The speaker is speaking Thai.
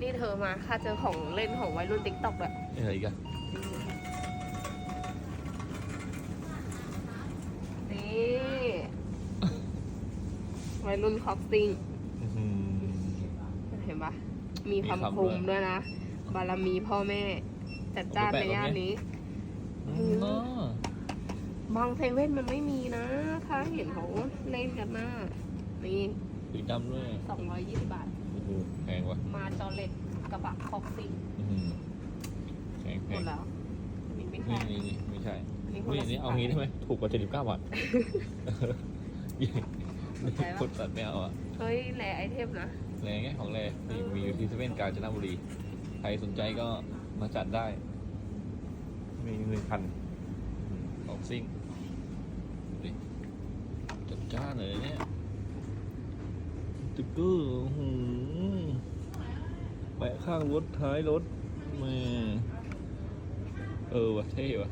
นี่เธอมาค่ะเจอของเล่นของวัยรุ่นติ๊กต็อกด้วยเอะไรอีกันนี่วัยรุ่นคอกซิ่งเห็นปะมีมีคำคำคด้มวย ด้วยนะ บารมีพ่อแม่ จัดจ้านเอาไปในแปะย่านตรงนี้นี้ อืมเนาะบางเซเว่นมันไม่มีนะ ถ้าเห็นเขาเล่นกันมากนี่สีดำด้วย220บาท โอ้โหแพงว่ะ มาจอเล็ตกระบะคอกซิ่งอื้อหือแพงแพหมงดแล้วอันนี่ไม่นี่ใช่นี่นี่ไม่ใช่อันนี้คนนี่ละนี่สิบเอาบาทงี้ได้ไหมถูกกว่าเจ็ดสิบเก้าบาทสนใจปะคนตัดไม่เอาอะเฮ้ยแหล่ไอเทมนะแรงไงของแรงนี่มีอยู่ที่เซเว่นกาญจนบุรี ใครสนใจก็มาจัดได้ มีหนึ่งพันของซิ่งดูดิจัดจ้านเลยเนี่ยติ๊กเกอร์โอ้โห แปะข้างรถท้ายรถแม่เออว่ะเท่ว่ะ